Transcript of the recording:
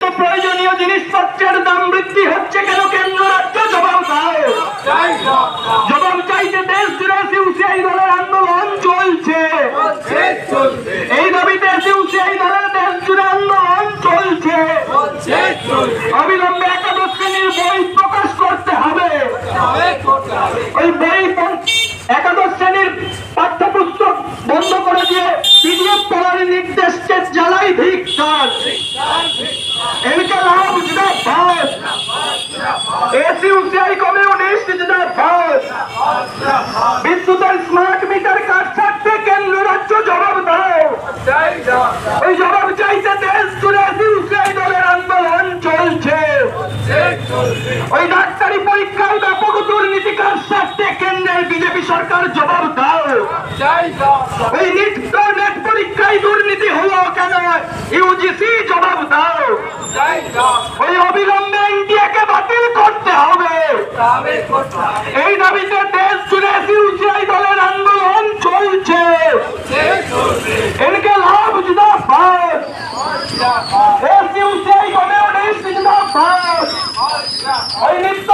প্রয়োজনীয় জিনিসপত্রের দাম বৃদ্ধি হচ্ছে কেন? কেন্দ্র রাজ্য জবাব দাও। জবাব চাইতে দেশ জুড়ে সিউসিআই দলের আন্দোলন চলছে। এই দাবিতে সিউসিআই দলের দেশ জুড়ে আন্দোলন চলছে। অবিলম্বে একাদশ শ্রেণির বই প্রকাশ করতে হবে। ওই বই একাদশ শ্রেণির পাঠ্যপুস্তক বন্ধ করে দিয়ে পিডিএফ পড়ার নির্দেশকে জ্বালাই ইনকলাব বিদ্যুতের স্মার্ট মিটার কাট ছাড়তে কেন্দ্র রাজ্য জবাব দাও। ওই জবাব চাইতে দেশ জুড়ে এসইউসিআই দলের আন্দোলন চলছে। ওই ডাক্তারি পরীক্ষায় ব্যাপক দুর্নীতি কাজ ছাড়তে কেন্দ্রের বিজেপি সরকার জবাব দাও। ওই নিট নেট পরীক্ষায় দুর্নীতি হলো কেন? ইউজিসি জবাব দাও। ওই অবিলম্বে ইন্ডিয়াকে বাতিল করতে হবে। এই দাবিতে Esse ustedes con el ministro de la paz. Hoy listo